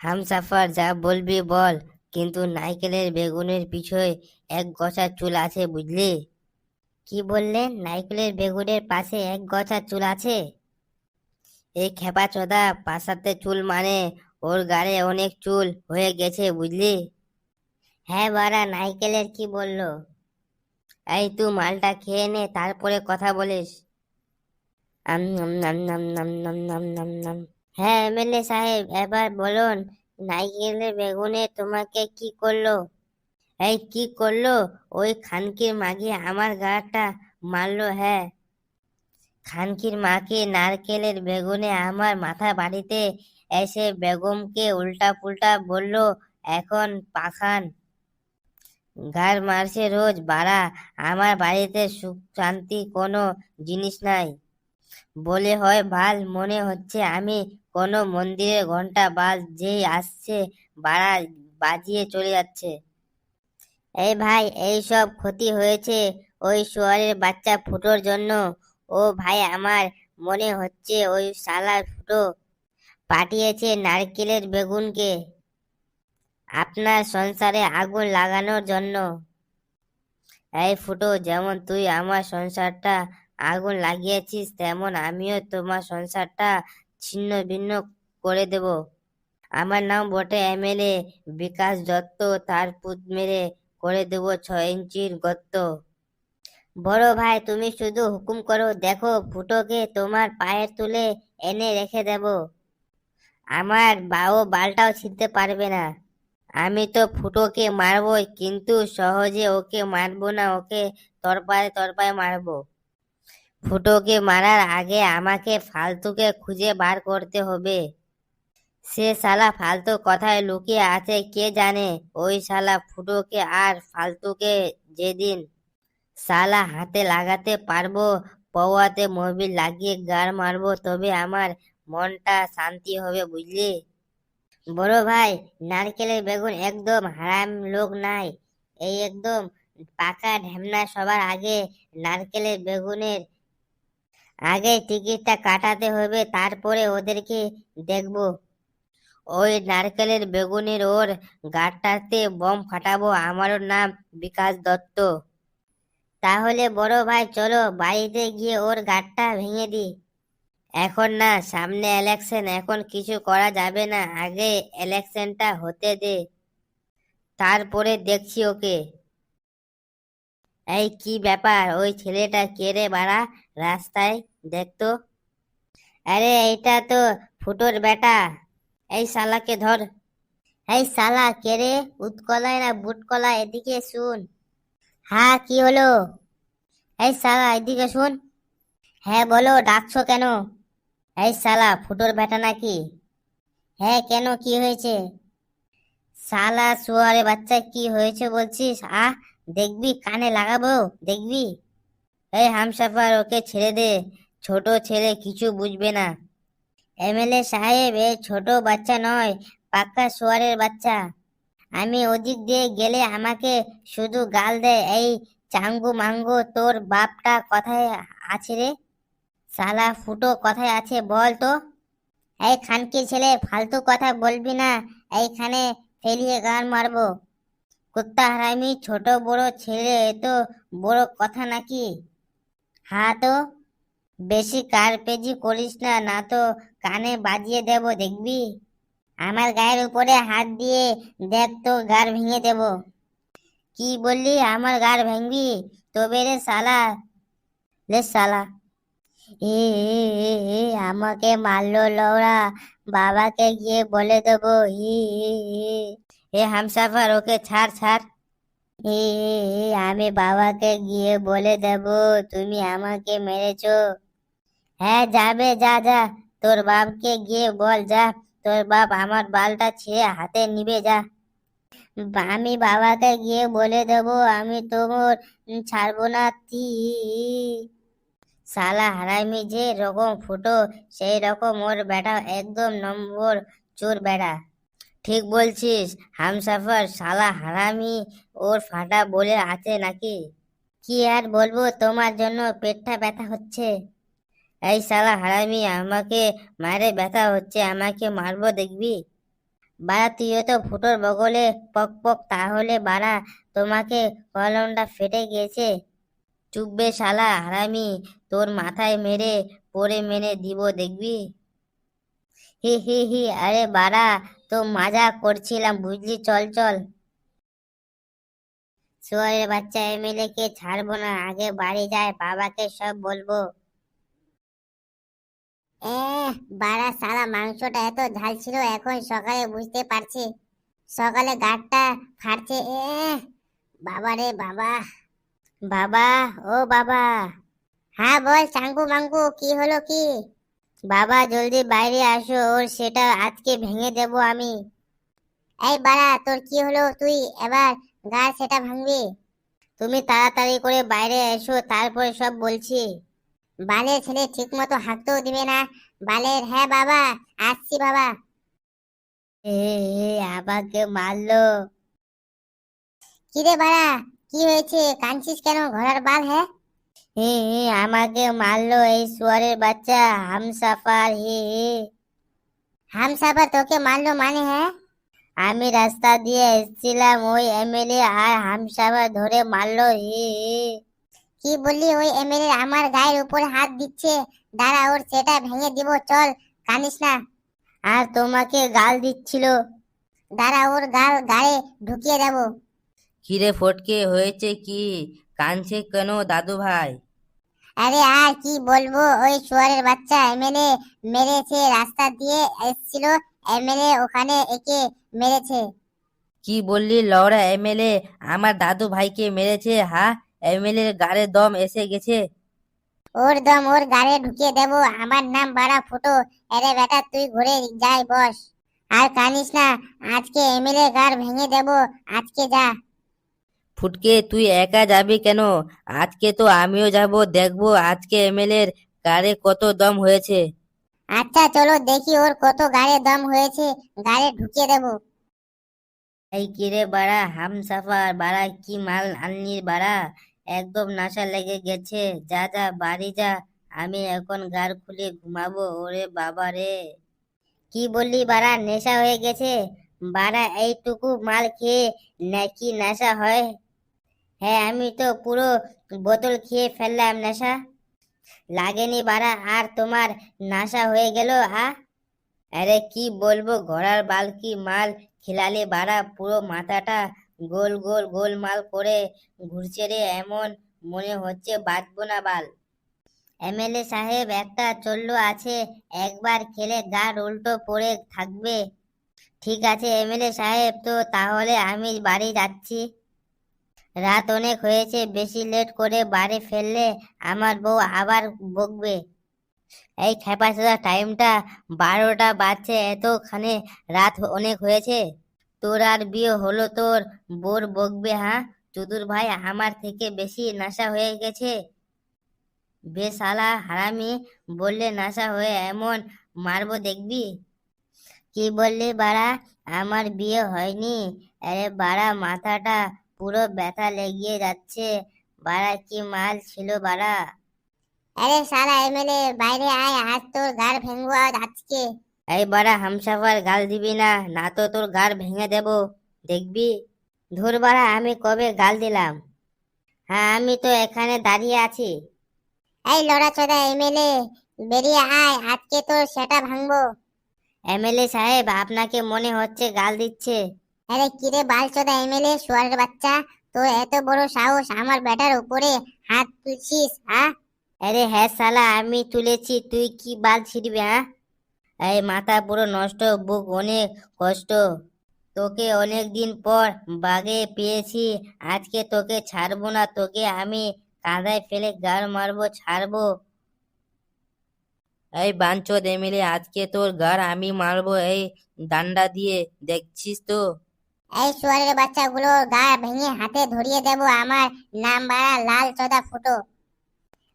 হামসাফার, যা বলবি বল, কিন্তু নাইকেলের বেগুনের পিছনে এক গছা চুল আছে, বুঝলি? কি বললেন নাইকেলের বেগুনের পাশে এক গছা চুল আছে? এই খেপা চোদা, পাশাতে চুল মানে ওর গাড়ে অনেক চুল হয়ে গেছে, বুঝলি? হ্যাঁ বাড়া, নাইকেলের কি বলল? এই তুই মালটা খেয়ে নে, তারপরে কথা বলিস। নাম নাম নাম নাম নাম নাম নাম নাম হ্যাঁ এমএলএ সাহেব, এবার বলুন নাইকেলের বেগুনে তোমাকে কি করল? এই, কি করল? ওই খানকির মাগি আমার গাটা মারলো হ্যাঁ। খানকির মাকে নারকেলের বেগুনে আমার মাথা বাড়িতে এসে বেগমকে উল্টা পুল্টা বলল, এখন পাখান। গার মারছে রোজ, বাড়া। আমার বাড়িতে সুখ শান্তি কোনো জিনিস নাই। বলে হয়, ভালো মনে হচ্ছে আমি কোনো মন্দিরে ঘণ্টা বাজ যেই আসছে বাড়া বাজিয়ে চলে যাচ্ছে। এই ভাই, এই সব ক্ষতি হয়েছে ওই শুয়ারের বাচ্চা ফুটোর জন্য। ও ভাই, আমার মনে হচ্ছে ওই শালার ফুটো পাঠিয়েছে নারকেলের বেগুনকে। আপনার সংসারে আগুন লাগানোর জন্য। এই ফুটো, যেমন তুই আমার সংসারটা আগুন লাগিয়েছিস, তেমন আমিও তোমার সংসারটা ছিন্ন ভিন্ন করে দেব। আমার নাম বটে এমএলএ বিকাশ দত্ত। তার পুত মেরে করে দেব ছয় ইঞ্চির গর্ত। বড় ভাই, তুমি শুধু হুকুম করো, দেখো ফুটোকে তোমার পায়ের তুলে এনে রেখে দেব। আমার বাও বালটাও ছিঁড়তে পারবে না। আমি তো ফুটোকে মারবই, কিন্তু সহজে ওকে মারবো না, ওকে তরপায় তরপায় মারবো। ফুটোকে মারার আগে আমাকে ফালতুকে খুঁজে বার করতে হবে। সে শালা ফালতু কথায় লুকিয়ে আছে, কে জানে? ওই শালা ফুটোকে আর ফালতুকে যেদিন শালা হাতে লাগাতে পারব, পওয়াতে মোবিল লাগিয়ে গাড় মারবো, তবে আমার মনটা শান্তি হবে বুঝলি? বড় ভাই, নারকেলের বেগুন একদম হারাম লোক নাই। এই একদম পাকা ঢেমনা সবার আগে নারকেলের বেগুনের আগে টিকিটটা কাটাতে হবে, তারপরে ওদেরকে দেখব। ওই নারকেলের বেগুনের ওর গাড়টাতে বম ফাটাবো, আমারও নাম বিকাশ দত্ত। তাহলে বড় ভাই, চলো বাড়িতে গিয়ে ওর গাড়টা ভেঙে দি এখন না, সামনে ইলেকশন এখন কিছু করা যাবে না, আগে ইলেকশনটা হতে দে। তারপরে দেখছি ওকে। এই কি ব্যাপার? ওই ছেলেটা কে রে বাড়া রাস্তায় দেখতো? আরে এইটা তো ফুটোর বেটা। এই শালাকে ধর। এই শালা কে রে? উৎকলায় না বুটকলা এদিকে শুন। হ্যাঁ কি হলো? এই শালা, এদিকে শুন। হ্যাঁ বলো, ডাকছো কেন? এই শালা, ফুটোর বেটা নাকি? হ্যাঁ কেন? কি হয়েছে? শালা, শুয়ারে বাচ্চা, কি হয়েছে বলছিস? আহ? দেখবি কানে লাগাবো, দেখবি? এই হামসাফার, ওকে ছেড়ে দে। ছোট ছেলে কিছু বুঝবে না। এমএলএ সাহেব, এ ছোট বাচ্চা নয় পাক্কা সোয়ারের বাচ্চা। আমি ওদিক দিয়ে গেলে আমাকে শুধু গাল দেয় এই চাঙ্গু মাঙ্গু, তোর বাপটা কথায় আছে রে? সালা ফুটো কথায় আছে বল তো? এই খানকির ছেলে, ফালতু কথা বলবি না। এইখানে ফেলিয়ে গান মারবো। কুত্তা হারামি, ছোট বড় ছেলে তো বড় কথা নাকি? হ্যাঁ তো, বেশি কারপেজি করিস না না তো কানে বাজিয়ে দেব, দেখবি? আমার গায়ের উপরে হাত দিয়ে দেখ তো গার ভেঙে দেব। কি বললি, আমার গার ভেঙবি? তবে রে সালা লে সালা এ আমাকে মারলো, লওড়া। বাবাকে গিয়ে বলে দেবো ই। এ হামসাফার, ওকে ছাড় ছাড়। এ আমি বাবাকে গিয়ে বলে দেব, তুমি আমাকে মেরেছ। হ্যাঁ যাবে, যা যা। তোর বাপকে গিয়ে বল, যা। তোর বাপ আমার বালটা ছিঁড়ে হাতে নিবে, যা। আমি বাবাকে গিয়ে বলে দেব, আমি তোমার ছাড়বো না, তি। সালা হারামি যে রকম ফুটো, সেই রকম ওর বেটা, একদম নম্বর চোর বেটা। ঠিক বলছিস, হামসাফার শালা হারামি ওর ফাটা বলে আছে নাকি? কি আর বলব, তোমার জন্য পেটটা ব্যথা হচ্ছে। এই শালা হারামি, আমাকে মারে ব্যথা হচ্ছে, আমাকে মারবো দেখবি? বাড়া, তুইও তো ফুটোর বগলে পক পক, তাহলে বাড়া, তোমাকে কলমটা ফেটে গিয়েছে। চুপবে শালা হারামি, তোর মাথায় মেরে পরে মেরে দিব দেখবি? হি হি হি, আরে বাড়া, তো মজা করছিলাম, বুঝলি? চল চল। শুয়ারের বাচ্চা এমএলএ কে ছাড়বো না, আগে বাড়ি যায়, বাবাকে সব বলব। এ বাড়া সারা মাংসটা এত ঝাল ছিল, এখন সকালে বুঝতে পারছি। সকালে গাঁটটা ফাটছে এ বাবা রে বাবা। বাবা, ও বাবা। হ্যাঁ বল চাঙ্কু মাঙ্কু কি হলো কি? বাবা, জলদি বাইরে আসো, ওর সেটা আজকে ভেঙে দেব আমি। এই বাড়া, তোর কি হলো? তুই এবার গা সেটা ভাঙবি? তুমি তাড়াতাড়ি করে বাইরে এসো, তারপরে সব বলছি। বালের ছেলে ঠিক মতো হাঁটতেও দিবে না। বালের হ্যাঁ বাবা, আসছি বাবা। এ, আমাকে মারলো। কিরে বাড়া, কি হয়েছে? কাঁদছিস কেন? ঘোড়ার বাল হ্যাঁ? হে হে, আমাকে মারলো এই শুয়ারের বাচ্চা হামসাফার হে হে। হামসাফার তোকে মারলো মানে হ্যাঁ? আমি রাস্তা দিয়ে এসেছিলাম, ওই এমএলএ আর হামসাফার ধরে মারলো, হে হে। কি বললি, ওই এমএলএ আমার গায়ের উপর হাত দিচ্ছে। দাঁড়া, ওর সেটা ভেঙে দিব, চল কানিস না। আর তোমাকে গাল দিচ্ছিল। দাঁড়া, ওর গাল, গায়ে ঢুকিয়ে দেবো। কিরে ফটকে, হয়েছে কি? কাঁদছে কেন দাদু ভাই? আরে আর কি বলব ওই শুয়ারের বাচ্চা এমএলএ মেরেছে রাস্তা দিয়ে এসেছিল এমএলএ ওখানে একে মেরেছে। কি বললি লওড়া এমএলএ? আমার দাদু ভাইকে মেরেছে হা? এমএলএ গাড়ে দম এসে গেছে। ওর দম ওর গাড়ে ঢুকিয়ে দেবো আমার নাম বাড়া ফুটো আরে বেটা তুই ঘুরে যাই বস। আর কানিস না আজকে এমএলএ গার ভেঙে দেবো আজকে যা। ফুটকে তুই একা যাবি কেন? আজকে তো আমিও যাব দেখব আজকে এমএলএর গাড়ে কত দম হয়েছে। আচ্ছা চলো দেখি ওর কত গাড়ে দম হয়েছে গাড়ে ঢুকিয়ে দেবো। এই কিরে বাড়া হামসাফার বাড়া কি মাল আনলি বাড়া? একদম নাশা লেগে গেছে যা যা বাড়ি যা আমি এখন গার খুলে ঘুমাবো ওরে বাবা রে। কি বললি বাড়া নেশা হয়ে গেছে? বাড়া এইটুকু মাল খেয়ে নাকি নেশা হয়? হ্যাঁ আমি তো পুরো বোতল খেয়ে ফেললাম, নেশা। লাগেনি বাড়া, আর তোমার নাশা হয়ে গেল, আ? আরে কি বলব, ঘোড়ার বাল কি মাল খিলালে বাড়া, পুরো মাথাটা গোল গোল গোল মাল করে ঘুরছে রে, এমন মনে হচ্ছে বাঁচবো না বাল। এমএলএ সাহেব একটা চলল আছে, একবার খেলে গার উল্টো পড়ে থাকবে। ঠিক আছে এমএলএ সাহেব, তো তাহলে আমি বাড়ি যাচ্ছি। রাত অনেক হয়েছে, বেশি লেট করে বাড়ি ফেললে আমার বউ আবার বকবে। এই খেপা সোজা টাইমটা বারোটা বাজছে, এতখানে রাত অনেক হয়েছে। তোর আর বিয়ে হলো তোর বোর বকবে হ্যাঁ? চতুর ভাই, আমার থেকে বেশি নেশা হয়ে গেছে। বেশালা হারামি বললে নেশা হয়ে এমন মারবো দেখবি? কি বললি বাড়া? আমার বিয়ে হয়নি। আরে বাড়া, মাথাটা পুরো ব্যথা লেগে যাচ্ছে। বাড়া কি মাল ছিল বাড়া? আরে সালা এমএলএ বাইরে আয় আজ তোর গার আজ আজকে। এই বাড়া হামসাফার গাল দিবি না না তো তোর গার ভেঙে দেব। দেখবি? ধুর বাড়া আমি কবে গাল দিলাম? হ্যাঁ আমি তো এখানে দাঁড়িয়ে আছি। এই লড়া চোদা এমএলএ বেরিয়ে আয় আজকে তোর সেটা ভাঙবো। এমএলএ সাহেব আপনাকে মনে হচ্ছে গাল দিচ্ছে। আরে কিরে বাল চোদা এমএলএ, শুয়ারের বাচ্চা? তোর এত বড় সাহস আমার বেটার উপরে হাত তুলছিস হ্যাঁ আরে হ্যাঁ সালা আমি তুলেছি, তুই কি বাল ছিড়বি হ্যাঁ এই মাথা পুরো নষ্ট, বুক অনেক কষ্ট। তোকে অনেক দিন পর বাগে পেয়েছি, আজকে তোকে ছাড়বো না, তোকে আমি কাঁদায় ফেলে গার মারবো, ছাড়বো। এই বাঞ্চোদ এমএলএ, আজকে তোর গার আমি মারবো, এই ডান্ডা দিয়ে, দেখছিস তো? এই শুয়ারের বাচ্চাগুলো গা ভেঙে হাতে ধরিয়ে দেব আমার নাম বাড়া লাল চোদা ফুটো।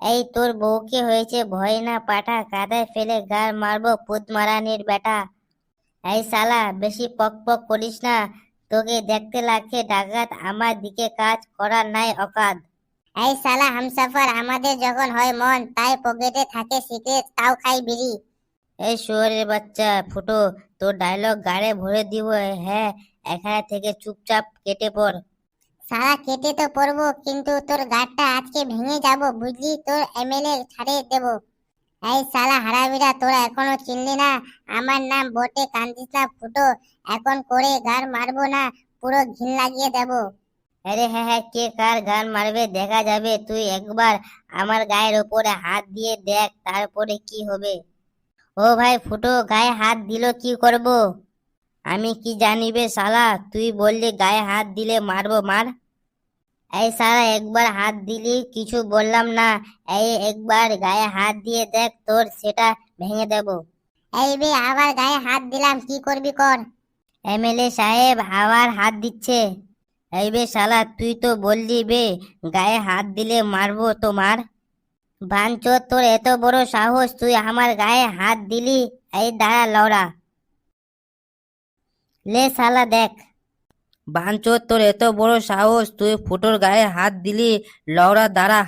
এই তোর বউকে হয়েছে? ভয় না পাঠা কাদায় ফেলে গার মারবো পুত মারানির বেটা। এই শালা, বেশি পক পক করিস না। তোকে দেখতে লাগছে ডাকাত, আমার দিকে কাজ করার নাই অকাদ। এই শালা হামসাফার, আমাদের যখন হয় মন, তাই পকেটে থাকে সিগারেট, তাও খাই বিড়ি। এই শুয়োরের বাচ্চা ফুটো, তোর ডায়লগ গাড়ে ভরে দিব হ্যাঁ এখানে থেকে চুপচাপ কেটে পড়। সারা কেটে তো পড়ব কিন্তু তোর গাড়টা আজকে ভেঙে যাব বুঝলি? তোর এমএলএ ছাড়িয়ে দেব। এই সালা হারাবিরা তোরা এখনও চিনলি না? আমার নাম বটে কান্দিস না ফুটো। এখন করে গার মারবো না পুরো ঘিন লাগিয়ে দেব। আরে হ্যাঁ হ্যাঁ কে কার গান মারবে? দেখা যাবে তুই একবার আমার গায়ের ওপরে হাত দিয়ে দেখ তারপরে কি হবে। ও ভাই ফুটো গায়ে হাত দিল কি করব? আমি কি জানিবে শালা? তুই বললি গায়ে হাত দিলে মারবো মার। এই শালা একবার হাত দিলি কিছু বললাম না। এই একবার গায়ে হাত দিয়ে দেখ তোর সেটা ভেঙে দেব। এই বে আবার গায়ে হাত দিলাম কি করবি কর? এমএলএ সাহেব আবার হাত দিচ্ছে। এই বে শালা তুই তো বললি বে গায়ে হাত দিলে মারবো তো মার বাঞ্চোর তোর এত বড় সাহস তুই আমার গায়ে হাত দিলি? এই দাঁড়া লড়া লে শালা, দেখ। বাঞ্চোর তোর এত বড় সাহস, তুই ফুটোর গায়ে হাত দিলি লড়া দাঁড়া।